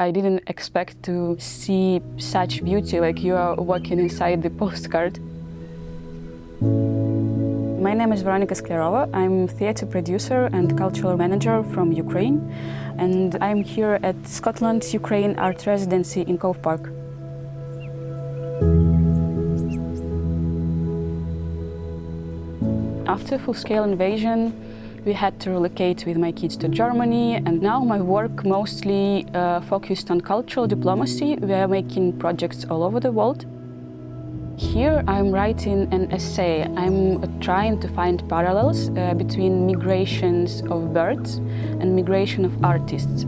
I didn't expect to see such beauty like you are walking inside the postcard. My name is Veronika Sklerova. I'm theatre producer and cultural manager from Ukraine, and I'm here at Scotland Ukraine Art Residency in Cove Park. After full-scale invasion, we had to relocate with my kids to Germany, and now my work mostly uh, focused on cultural diplomacy. We are making projects all over the world. Here I'm writing an essay. I'm trying to find parallels uh, between migrations of birds and migration of artists.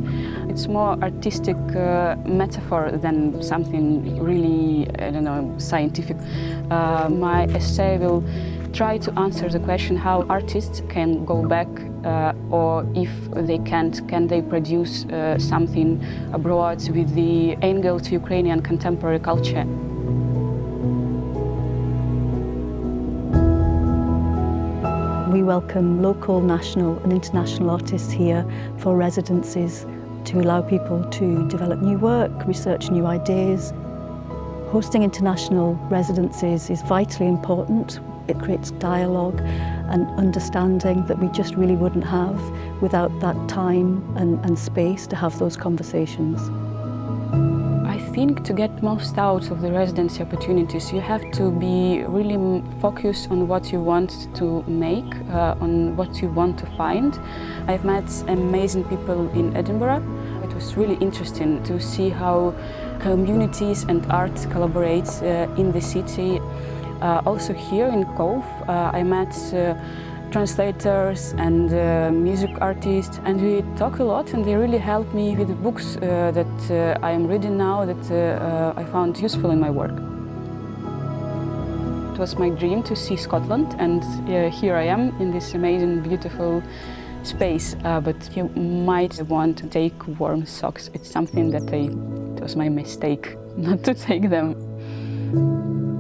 It's more artistic uh, metaphor than something really, I don't know, scientific. Uh, my essay will try to answer the question how artists can go back uh, or if they can't, can they produce uh, something abroad with the angle to Ukrainian contemporary culture. We welcome local, national and international artists here for residencies to allow people to develop new work, research new ideas. Hosting international residencies is vitally important. It creates dialogue and understanding that we just really wouldn't have without that time and, and space to have those conversations. I think to get most out of the residency opportunities, you have to be really focused on what you want to make, uh, on what you want to find. I've met amazing people in Edinburgh. It was really interesting to see how communities and art collaborate uh, in the city. Uh, also here in Cove, uh, I met uh, translators and uh, music artists and we talk a lot and they really help me with the books uh, that uh, I am reading now that uh, uh, I found useful in my work. It was my dream to see Scotland and uh, here I am in this amazing beautiful space but you might want to take warm socks. It's something that I, it was my mistake not to take them.